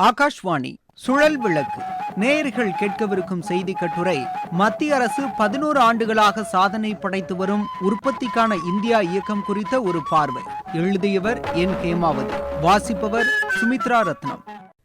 ஆகாஷ்வாணி சுழல் விளக்கு. நேயர்கள் கேட்கவிருக்கும் செய்தி கட்டுரை மத்திய அரசு பதினோரு ஆண்டுகளாக சாதனை படைத்து வரும் உற்பத்திக்கான இந்தியா இயக்கம் குறித்த ஒரு பார்வை. எழுதியவர் என். ஹேமாவதி. வாசிப்பவர் சுமித்ரா ரத்னம்.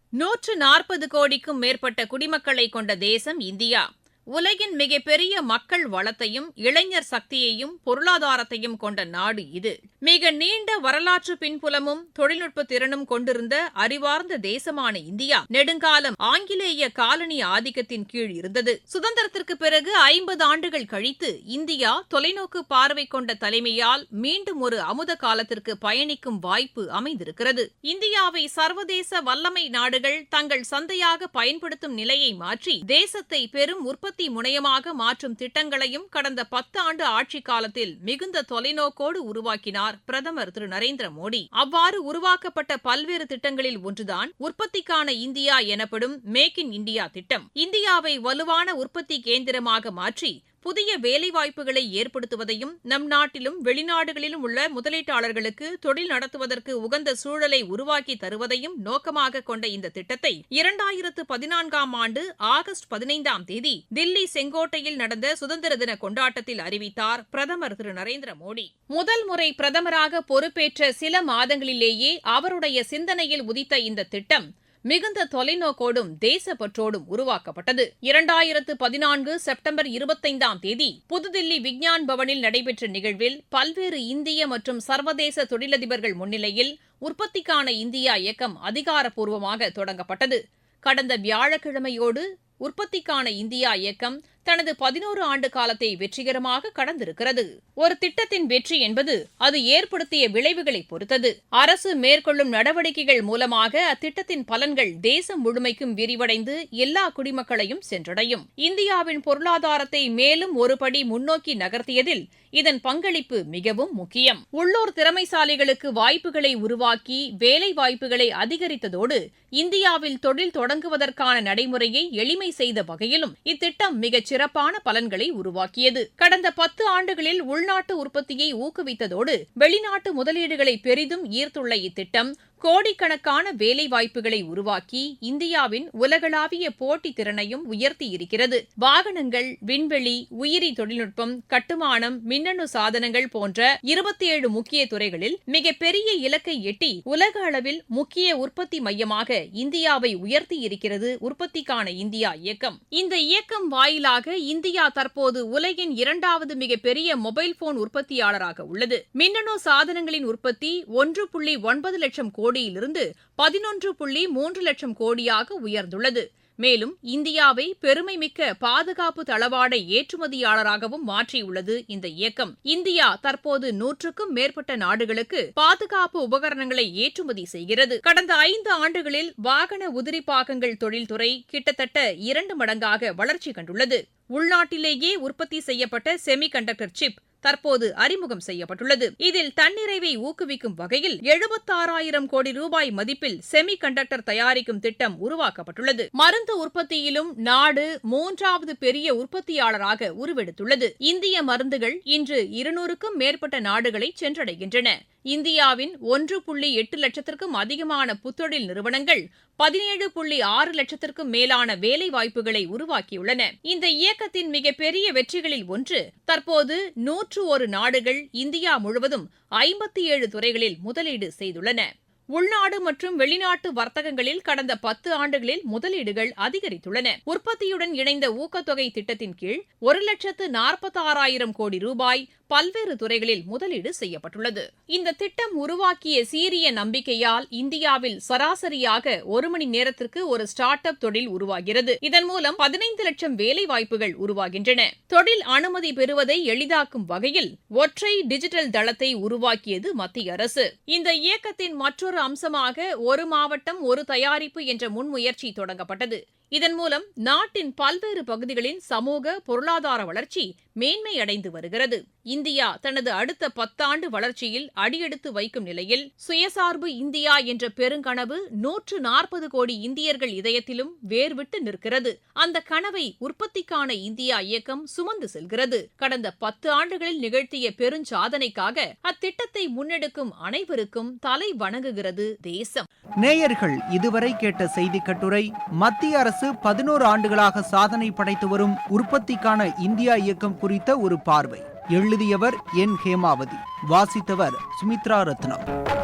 நூற்று நாற்பது கோடிக்கும் மேற்பட்ட குடிமக்களை கொண்ட தேசம் இந்தியா. உலகின் மிகப்பெரிய மக்கள் வளத்தையும் இளைஞர் சக்தியையும் பொருளாதாரத்தையும் கொண்ட நாடு இது. மிக நீண்ட வரலாற்று பின்புலமும் தொழில்நுட்ப திறனும் கொண்டிருந்த அறிவார்ந்த தேசமான இந்தியா நெடுங்காலம் ஆங்கிலேய காலனி ஆதிக்கத்தின் கீழ் இருந்தது. சுதந்திரத்திற்கு பிறகு ஐம்பது ஆண்டுகள் கழித்து இந்தியா தொலைநோக்கு பார்வை கொண்ட தலைமையால் மீண்டும் ஒரு அமுத காலத்திற்கு பயணிக்கும் வாய்ப்பு அமைந்திருக்கிறது. இந்தியாவை சர்வதேச வல்லமை நாடுகள் தங்கள் சந்தையாக பயன்படுத்தும் நிலையை மாற்றி தேசத்தை பெரும் உற்பத்தி முனையமாக மாற்றும் திட்டங்களையும் கடந்த பத்து ஆண்டு ஆட்சிக் காலத்தில் மிகுந்த தொலைநோக்கோடு உருவாக்கினார் பிரதமர் திரு நரேந்திர மோடி. அவ்வாறு உருவாக்கப்பட்ட பல்வேறு திட்டங்களில் ஒன்றுதான் உற்பத்திக்கான இந்தியா எனப்படும் மேக் இன் இந்தியா திட்டம். இந்தியாவை வலுவான உற்பத்தி கேந்திரமாக மாற்றி புதிய வேலைவாய்ப்புகளை ஏற்படுத்துவதையும் நம் நாட்டிலும் வெளிநாடுகளிலும் உள்ள முதலீட்டாளர்களுக்கு தொழில் நடத்துவதற்கு உகந்த சூழலை உருவாக்கி தருவதையும் நோக்கமாக கொண்ட இந்த திட்டத்தை இரண்டாயிரத்து பதினான்காம் ஆண்டு ஆகஸ்ட் பதினைந்தாம் தேதி தில்லி செங்கோட்டையில் நடந்த சுதந்திர தின கொண்டாட்டத்தில் அறிவித்தார் பிரதமர் திரு நரேந்திர மோடி. முதல் முறை பிரதமராக பொறுப்பேற்ற சில மாதங்களிலேயே அவருடைய சிந்தனையில் உதித்த இந்த திட்டம் மிகுந்த தொலைநோக்கோடும் தேசப்பற்றோடும் உருவாக்கப்பட்டது. இரண்டாயிரத்து பதினான்கு செப்டம்பர் இருபத்தைந்தாம் தேதி புதுதில்லி விக்ஞான் பவனில் நடைபெற்ற நிகழ்வில் பல்வேறு இந்திய மற்றும் சர்வதேச தொழிலதிபர்கள் முன்னிலையில் உற்பத்திக்கான இந்தியா இயக்கம் அதிகாரப்பூர்வமாக தொடங்கப்பட்டது. கடந்த வியாழக்கிழமையோடு உற்பத்திக்கான இந்தியா இயக்கம் தனது பதினோரு ஆண்டு காலத்தை வெற்றிகரமாக கடந்திருக்கிறது. ஒரு திட்டத்தின் வெற்றி என்பது அது ஏற்படுத்திய விளைவுகளை பொறுத்தது. அரசு மேற்கொள்ளும் நடவடிக்கைகள் மூலமாக அத்திட்டத்தின் பலன்கள் தேசம் முழுமைக்கும் விரிவடைந்து எல்லா குடிமக்களையும் சென்றடையும். இந்தியாவின் பொருளாதாரத்தை மேலும் ஒருபடி முன்னோக்கி நகர்த்தியதில் இதன் பங்களிப்பு மிகவும் முக்கியம். உள்ளூர் திறமைசாலிகளுக்கு வாய்ப்புகளை உருவாக்கி வேலை வாய்ப்புகளை அதிகரித்ததோடு இந்தியாவில் தொழில் தொடங்குவதற்கான நடைமுறையை எளிமை செய்த வகையிலும் இத்திட்டம் மிகச் சிறப்பான பலன்களை உருவாக்கியது. கடந்த பத்து ஆண்டுகளில் உள்நாட்டு உற்பத்தியை ஊக்குவித்ததோடு வெளிநாட்டு முதலீடுகளை பெரிதும் ஈர்த்துள்ள இத்திட்டம் கோடிக்கணக்கான வேலைவாய்ப்புகளை உருவாக்கி இந்தியாவின் உலகளாவிய போட்டி திறனையும் உயர்த்தியிருக்கிறது. வாகனங்கள் விண்வெளி உயிரி தொழில்நுட்பம் கட்டுமானம் மின்னணு சாதனங்கள் போன்ற இருபத்தி ஏழு முக்கிய துறைகளில் மிகப்பெரிய இலக்கை எட்டி உலக அளவில் முக்கிய உற்பத்தி மையமாக இந்தியாவை உயர்த்தியிருக்கிறது உற்பத்திக்கான இந்தியா இயக்கம். இந்த இயக்கம் வாயிலாக இந்தியா தற்போது உலகின் இரண்டாவது மிகப்பெரிய மொபைல் போன் உற்பத்தியாளராக உள்ளது. மின்னணு சாதனங்களின் உற்பத்தி ஒன்று புள்ளி ஒன்பது லட்சம் கோடியிலிருந்து பதினொன்று புள்ளி மூன்று லட்சம் கோடியாக உயர்ந்துள்ளது. மேலும் இந்தியாவை பெருமைமிக்க பாதுகாப்பு தளவாட ஏற்றுமதியாளராகவும் மாற்றியுள்ளது இந்த இயக்கம். இந்தியா தற்போது நூற்றுக்கும் மேற்பட்ட நாடுகளுக்கு பாதுகாப்பு உபகரணங்களை ஏற்றுமதி செய்கிறது. கடந்த ஐந்து ஆண்டுகளில் வாகன உதிரி பாகங்கள் தொழில்துறை கிட்டத்தட்ட இரண்டு மடங்காக வளர்ச்சி கண்டுள்ளது. உள்நாட்டிலேயே உற்பத்தி செய்யப்பட்ட செமி கண்டக்டர் சிப் தற்போது அறிமுகம் செய்யப்பட்டுள்ளது. இதில் தன்னிறைவை ஊக்குவிக்கும் வகையில் எழுபத்தாறாயிரம் கோடி ரூபாய் மதிப்பில் செமி கண்டக்டர் தயாரிக்கும் திட்டம் உருவாக்கப்பட்டுள்ளது. மருந்து உற்பத்தியிலும் நாடு மூன்றாவது பெரிய உற்பத்தியாளராக உருவெடுத்துள்ளது. இந்திய மருந்துகள் இன்று இருநூறுக்கும் மேற்பட்ட நாடுகளை சென்றடைகின்றன. இந்தியாவின் ஒன்று புள்ளி எட்டு லட்சத்திற்கும் அதிகமான புத்தொழில் நிறுவனங்கள் பதினேழு புள்ளி ஆறு லட்சத்திற்கும் மேலான வேலை வாய்ப்புகளை உருவாக்கியுள்ளன. இந்த இயக்கத்தின் மிகப்பெரிய வெற்றிகளில் ஒன்று தற்போது நூற்று ஒரு நாடுகள் இந்தியா முழுவதும் ஐம்பத்தி ஏழு துறைகளில் முதலீடு செய்துள்ளன. உள்நாடு மற்றும் வெளிநாட்டு வர்த்தகங்களில் கடந்த பத்து ஆண்டுகளில் முதலீடுகள் அதிகரித்துள்ளன. உற்பத்தியுடன் இணைந்த ஊக்கத்தொகை திட்டத்தின் கீழ் ஒரு லட்சத்து நாற்பத்தாறாயிரம் கோடி ரூபாய் பல்வேறு துறைகளில் முதலீடு செய்யப்பட்டுள்ளது. இந்த திட்டம் உருவாக்கிய சீரிய நம்பிக்கையால் இந்தியாவில் சராசரியாக ஒரு மணி நேரத்திற்கு ஒரு ஸ்டார்ட் அப் தொழில் உருவாகிறது. இதன் மூலம் பதினைந்து லட்சம் வேலை வாய்ப்புகள் உருவாகின்றன. தொழில் அனுமதி பெறுவதை எளிதாக்கும் வகையில் ஒற்றை டிஜிட்டல் தளத்தை உருவாக்கியது மத்திய அரசு. இந்த இயக்கத்தின் மற்றொரு அம்சமாக ஒரு மாவட்டம் ஒரு தயாரிப்பு என்ற முன்முயற்சி தொடங்கப்பட்டது. இதன் மூலம் நாட்டின் பல்வேறு பகுதிகளின் சமூக பொருளாதார வளர்ச்சி மேன்மையடைந்து வருகிறது. இந்தியா தனது அடுத்த பத்தாண்டு வளர்ச்சியில் அடியெடுத்து வைக்கும் நிலையில் சுயசார்பு இந்தியா என்ற பெருங்கனவு நூற்று நாற்பது கோடி இந்தியர்கள் இதயத்திலும் வேர்விட்டு நிற்கிறது. அந்த கனவை உற்பத்திக்கான இந்தியா இயக்கம் சுமந்து செல்கிறது. கடந்த பத்து ஆண்டுகளில் நிகழ்த்திய பெருஞ்சாதனைக்காக அத்திட்டத்தை முன்னெடுக்கும் அனைவருக்கும் தலை வணங்குகிறது தேசம். நேயர்கள் இதுவரை கேட்ட செய்தி கட்டுரை மத்திய அரசு அரசு பதினோரு ஆண்டுகளாக சாதனை படைத்து வரும் உற்பத்திக்கான இந்தியா இயக்கம் குறித்த ஒரு பார்வை. எழுதியவர் என். ஹேமாவதி. வாசித்தவர் சுமித்ரா ரத்னம்.